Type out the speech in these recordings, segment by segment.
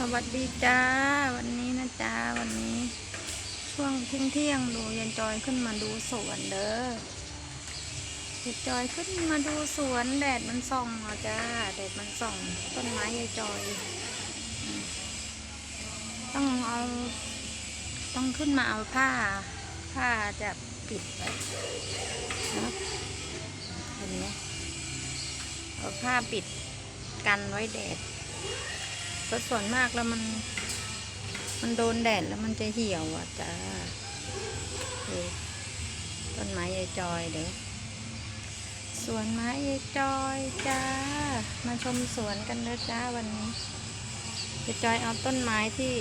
สวัสดีจ้า วันนี้นะจ้า วันนี้ช่วงเที่ยงเที่ยงดูยันจอยขึ้นมาดูสวนเด้อยันจอยขึ้นมาดูสวนแดดมันส่องอะจ้าแดดมันส่อง ต้นไม้ยายจอย ต้องเอา ต้องขึ้นมาเอาผ้า ผ้าจะปิดไปนะเห็นไหมเอาผ้าปิดกันไว้แดด เพราะส่วนมากแล้วมัน มันโดนแดดแล้วมันจะเหี่ยวอะจ้าต้นไม้ยายจอยเด้อสวนไม้ยายจอยจ้า มาชมสวนกันเด้อจ้าวันนี้ยายจอยเอาต้นไม้ที่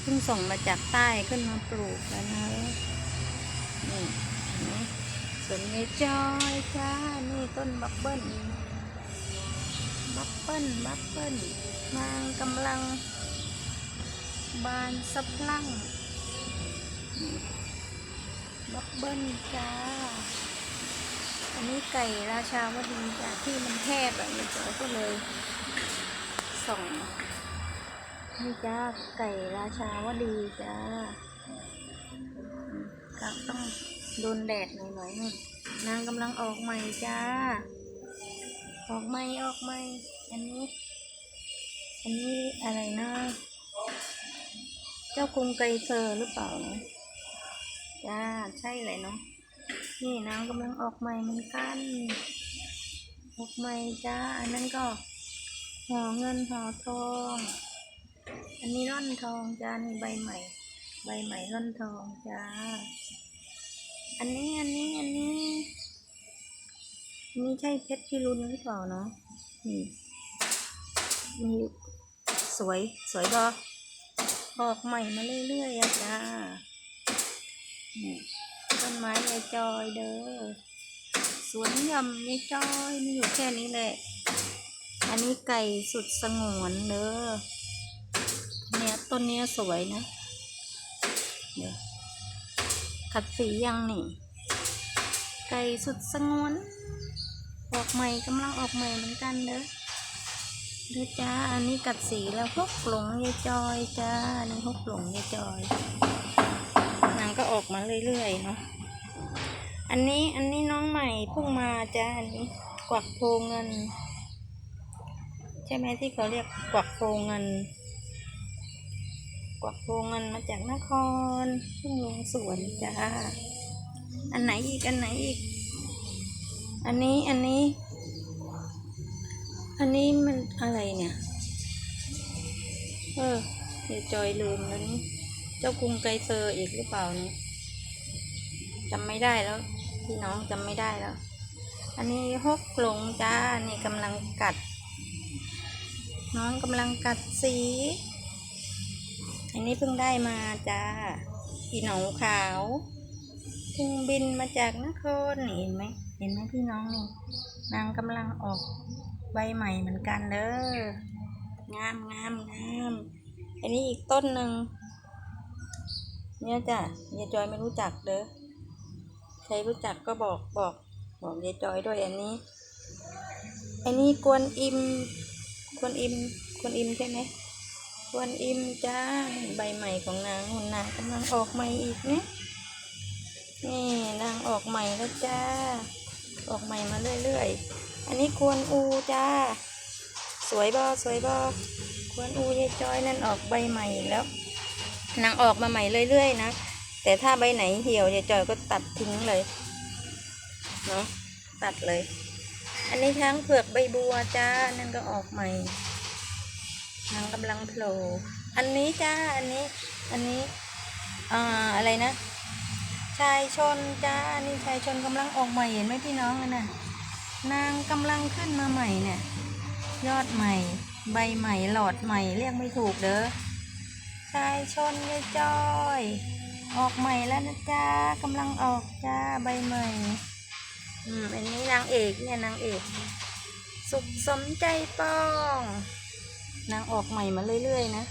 เพิ่งส่งมาจากใต้ขึ้นมาปลูกแล้วนะนี่เนไหมสวนยายจอยจ้า นี่ต้นบับเบิ้ลบับเปิ้ลบับเปิ้ล นางกำลังบานสะพรั่งบับเบิ้ลจ้า อันนี้ไก่ราชาวดีจ้าที่มันแคบแบบนี้จ้าก็เลยส่องนี่จ้าไก่ราชาวดีจ้าก็ต้องโดนแดดหน่อยๆนู่นนางกำลังออกใหม่จ้า ออกไม่ออกไม่อันนี้ อันนี้อะไรนะ เจ้ากรุงไกรเซอร์หรือเปล่านะจ้าใช่เลยเนาะนี่นางกำลังออกใหม่เหมือนกันออกใหม่จ้า อันนั้นก็ห่อเงินห่อทอง อันนี้ร่อนทองจ้านี่ใบใหม่ ใบใหม่ร่อนทองจ้า อันนี้อันนี้อันนี้นี่ใช่เพชรพิรุณหรือเปล่าเนาะนี่นี่ สวยสวยบอออกใหม่มาเรื่อยๆอะจ้าต้นไม้ยายจอยเด้อสวนยำยายจอยมีอยู่แค่นี้แหละ อันนี้ไก่สุดสงวนเด้อเนี่ยต้นเนี้ยสวยนะเดี๋ยวขัดสียังนี่ ไก่สุดสงวนออกใหม่กำลังออกใหม่เหมือนกันเด้อ ด้อจ้า อันนี้กัดสีแล้วพกหลงยายจอยจ้า อันนี่พกหลงยายจอยนางก็ออกมาเรื่อยๆเนาะ อันนี้อันนี้น้องใหม่เพิ่งมาจ้า อันนี้กวักโพเงิน ใช่ไหมที่เขาเรียกกวักโพเงิน กวักโพเงินมาจากนครเพิ่งลงสวนจ้า อันไหนอีกอันไหนอีก อันนี้อันนี้ อันนี้มันอะไรเนี่ย เออเดี๋ยวจอยลืมแล้วนี่ เจ้ากรุงไกรเซอร์อีกหรือเปล่านี่จำไม่ได้แล้ว พี่น้องจำไม่ได้แล้ว อันนี้ฮกหลงจ้า นี่กำลังกัด น้องกำลังกัดสี อันนี้เพิ่งได้มาจ้าพี่หนูขาวเพิ่งบินมาจากนครเห็นไหมเห็นไหมพี่น้องนี่นางกำลังออก ใบใหม่เหมือนกันเด้องามงามงามอันนี้อีกต้นหนึ่งเนี่ยจ้ะยายจอยไม่รู้จักเด้อใครรู้จักก็บอกบอกบอกยายจอยด้วยอันนี้ อันนี้กวนอิมกวนอิมกวนอิมใช่ไหมกวนอิมจ้าใบใหม่ของนางหุ่นนางกำลังออกใหม่อีกเนี่ยนี่นางออกใหม่แล้วจ้า ออกใหม่มาเรื่อยๆ อันนี้ควรอูจ้า สวยบอสวยบอควรอูยายจอยนั่นออกใบใหม่แล้วนางออกมาใหม่เรื่อยๆนะ แต่ถ้าใบไหนเหี่ยวยายจอยก็ตัดทิ้งเลยเนาะตัดเลย อันนี้ช้างเผือกใบบัวจ้า นั่นก็ออกใหม่นางกำลังโผล่อันนี้จ้า อันนี้ อันนี้ อ่า อะไรนะ ชายชนจ้า นี่ชายชนกำลังออกใหม่เห็นไหมพี่น้องอะน่ะ นางกำลังขึ้นมาใหม่เนี่ย ยอดใหม่ ใบใหม่หลอดใหม่เรียกไม่ถูกเด้อชายชนยายจอย ออกใหม่แล้วนะจ้ากำลังออกจ้าใบใหม่ อืมอันนี้นางเอกเนี่ยนางเอก สุขสมใจป้อง นางออกใหม่มาเรื่อยๆนะ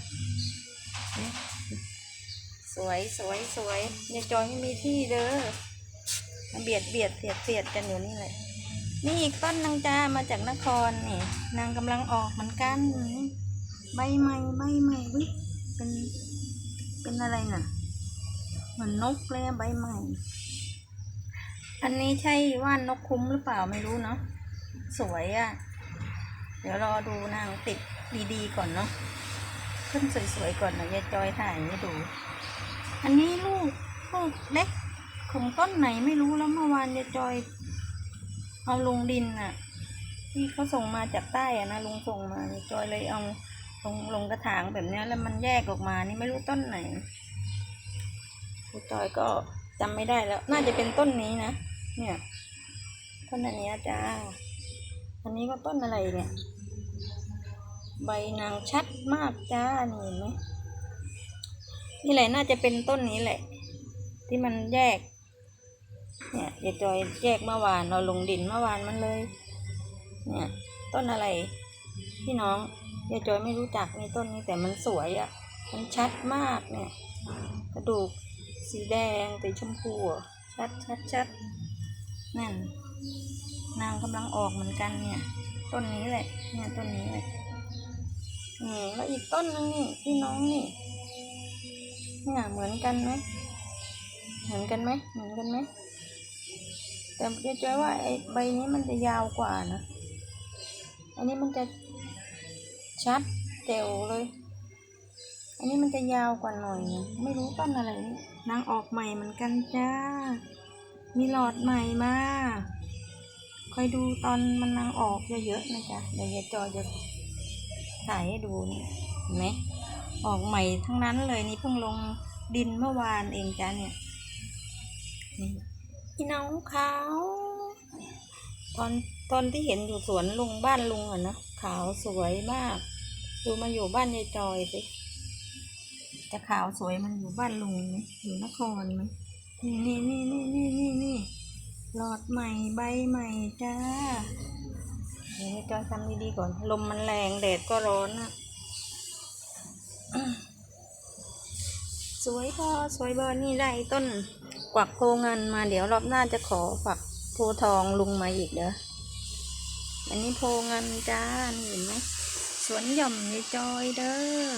สวยสวยสวยยายจอยไม่มีที่เด้อเบียดเบียดเสียดเสียดกันอยู่นี่เลย นี่อีกต้นนางจ้ามาจากนครนี่นางกำลังออกเหมือนกันใบใหม่ใบใหม่เป็นเป็นอะไรน่ะเหมือนนกเลยใบใหม่ อันนี้ใช่ว่านนกคุ้มหรือเปล่าไม่รู้เนาะสวยอะ่ะ เดี๋ยวรอดูนางติดดีๆก่อนเนาะขึ้นสวยๆก่อนนะยายจอยถ่ายให้ดู อันนี้ลูกลูกเล็กของต้นไหนไม่รู้แล้วเมื่อวานยายจอย เอาลงดินน่ะ ที่เขาส่งมาจากใต้อะนะลุงส่งมาจอยเลยเอาลงลงกระถางแบบนี้แล้วมันแยกออกมานี่ไม่รู้ต้นไหนจอยก็จำไม่ได้แล้ว น่าจะเป็นต้นนี้นะเนี่ยต้นอันนี้จ้าอันนี้ก็ต้นอะไรเนี่ย ใบนางชัดมากจ้านี่เห็นไหมนี่แหละน่าจะเป็นต้นนี้แหละ ที่มันแยก เนี่ยยายจอยแยกเมื่อวานเราลงดินเมื่อวานมันเลย เนี่ยต้นอะไร พี่น้องยายจอยไม่รู้จักในต้นนี้แต่มันสวยอะ่ะ มันชัดมากเนี่ย กระดูกสีแดงเป็นชมพู ชัดชัดชัดนั่น นางกำลังออกเหมือนกันเนี่ย ต้นนี้แหละเนี่ยต้นนี้แหละอืมแล้วอีกต้นนึงนี่พี่น้องนี่เนี่ยเหมือนกันไหมเหมือนกันไหมเหมือนกันไหม แต่ยายจอยว่าไอ้ใบนี้มันจะยาวกว่านะ อันนี้มันจะชัดเจ๋วเลย อันนี้มันจะยาวกว่าหน่อยนึงไม่รู้ต้นอะไรนี่นางออกใหม่เหมือนกันจ้า มีหลอดใหม่มาคอยดูตอนมันนางออกเยอะๆนะจ๊ะเดี๋ยวยายจอยจะถ่ายให้ดูนี่เห็นไหมออกใหม่ทั้งนั้นเลยนี่เพิ่งลงดินเมื่อวานเองจ้ะเนี่ยนี่ พี่น้องเขาตอนตอนที่เห็นอยู่สวนลุงบ้านลุงอะนะขาวสวยมาก ดูมาอยู่บ้านยายจอยสิจะขาวสวยมันอยู่บ้านลุงไหมอยู่นครไหมนี่นี่นี่นี่นี่นี่นี่หลอดใหม่ใบใหม่จ้าเดี๋ยวยายจอยทำดีๆก่อน ลมมันแรงแดดก็ร้อนอะสวยพอสวยเบอร์นี่ได้ต้น กวักโพเงินมาเดี๋ยวรอบหน้าจะขอฝักโพทองลุงมาอีกเด้ออันนี้โพเงินจ้าเห็นไหมสวนหย่อมยายจอยเด้อ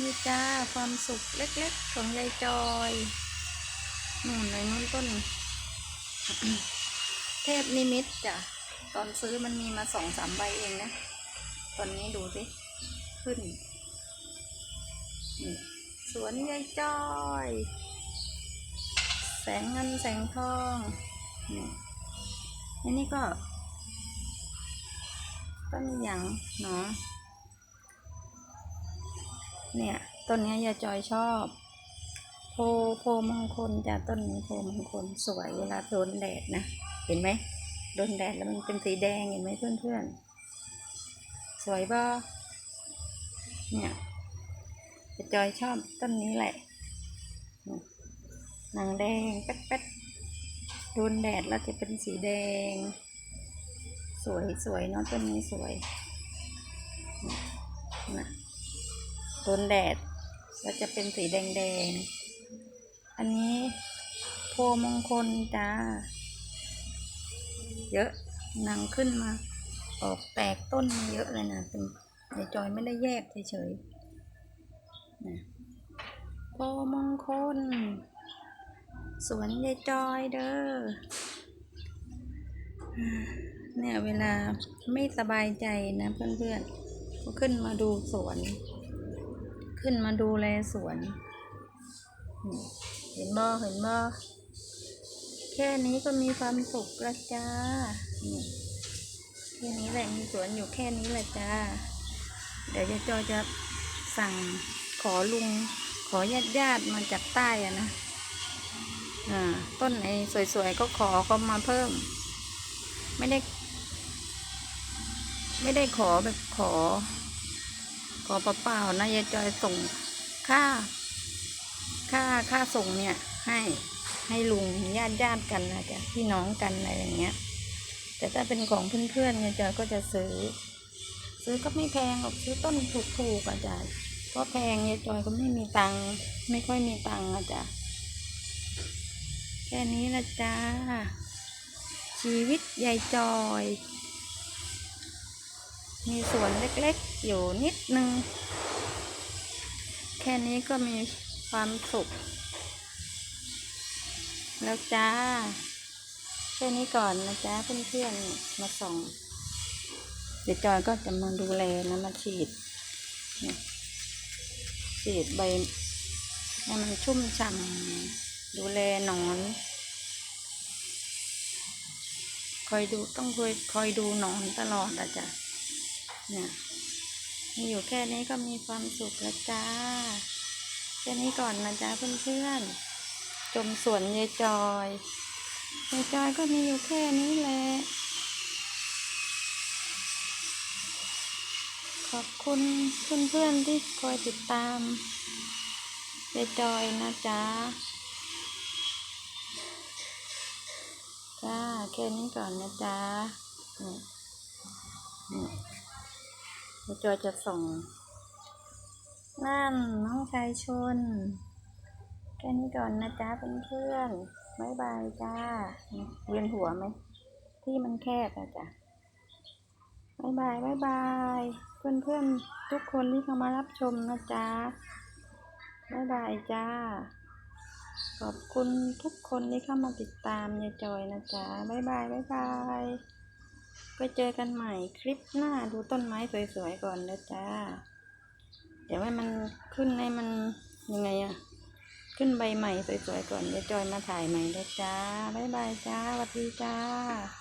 นี่จ้าความสุขเล็กๆของยายจอยนู่นในนู้นต้น เทพนิมิตจ้ะตอนซื้อมันมีมาสองสามใบเองนะ ตอนนี้ดูสิ ขึ้น สวนยายจอย แสงเงินแสงทองนี่อันนี้ก็ต้นหยังเนาะเนี่ยต้นนี้ยายจอยชอบโพโพมงคลจ้ะต้นโพมงคลสวยเวลาโดนแดดนะเห็นไหมโดนแดดแล้วมันเป็นสีแดงเห็นไหมเพื่อนๆสวยบ่เนี่ยยายจอยชอบต้นนี้แหละ หนังแดงแป๊ดๆโดนแดดแล้วจะเป็นสีแดง สวยสวยเนาะต้นนี้สวยนะโดนแดดแล้วจะเป็นสีแดงๆอันนี้โพมงคลจ้า เยอะนางขึ้นมา ออกแตกต้นมาเยอะเลยนะเป็นยายจอยไม่ได้แยกเฉยๆนะโพมงคล สวนยายจอยเด้อเนี่ยเวลาไม่สบายใจนะเพื่อนๆก็ขึ้นมาดูสวน ขึ้นมาดูแลสวน เห็นบ่เห็นบ่แค่นี้ก็มีความสุขล้วจ้าแค่นี้แหละมีสวนอยู่แค่นี้แหละจ้า เดี๋ยวจะจอยจะสั่งขอลุงขอญาติญาติมาจากใต้อะนะ ต้นไหนสวยๆก็ขอเขามาเพิ่ม ไม่ได้ ไม่ได้ขอแบบขอ ขอเปล่าๆนะยายจอยส่งค่า ค่าค่าส่งเนี่ย ให้ให้ลุงญาติญาติกันนะจ๊ะพี่น้องกันอะไรอย่างเงี้ย แต่ถ้าเป็นของเพื่อนๆยายจอยก็จะซื้อ ซื้อก็ไม่แพงหรอกซื้อต้นถูกๆอะจ้ะเพราะแพงยายจอยก็ไม่มีตังค์ไม่ค่อยมีตังค์อะจ้ะ แค่นี้ละจ้า ชีวิตยายจอย มีสวนเล็กๆ อยู่นิดนึง แค่นี้ก็มีความสุข แล้วจ้า แค่นี้ก่อนนะจ๊ะเพื่อนๆ มาส่อง เดี๋ยวจอยก็จะมาดูแลนะมาฉีด ฉีดใบให้มันชุ่มฉ่ำ ดูแลหนอน คอยดูต้องคอยคอยดูหนอนตลอดอะจ้ะเนี่ยมีอยู่แค่นี้ก็มีความสุขแล้วจ้า แค่นี้ก่อนนะจ๊ะเพื่อนๆ จมสวนยายจอยยายจอยก็มีอยู่แค่นี้แหละ ขอบคุณเพื่อนๆที่คอยติดตามยายจอยนะจ๊ะ จ้าแค่นี้ก่อนนะจ๊ะนี่นี่ยาจอยจะส่ง นั่นน้องชายชน แค่นี้ก่อนนะจ๊ะเพื่อนๆบายบายจ้าเวียนหัวไหม ที่มันแคบอะจ้ะบายบายบายบาย เพื่อนๆ ทุกคนที่เข้ามารับชมนะจ๊ะบายบายจ้า ขอบคุณทุกคนที่เข้ามาติดตามยายจอยนะจ๊ะบ๊ายบายบ๊ายบายไปเจอกันใหม่คลิปหน้าดูต้นไม้สวยๆก่อนนะจ๊ะเดี๋ยวให้มันขึ้นให้มันยังไงอะขึ้นใบใหม่สวยๆก่อนยายจอยมาถ่ายใหม่นะจ๊ะบ๊ายบายจ้าสวัสดีจ้า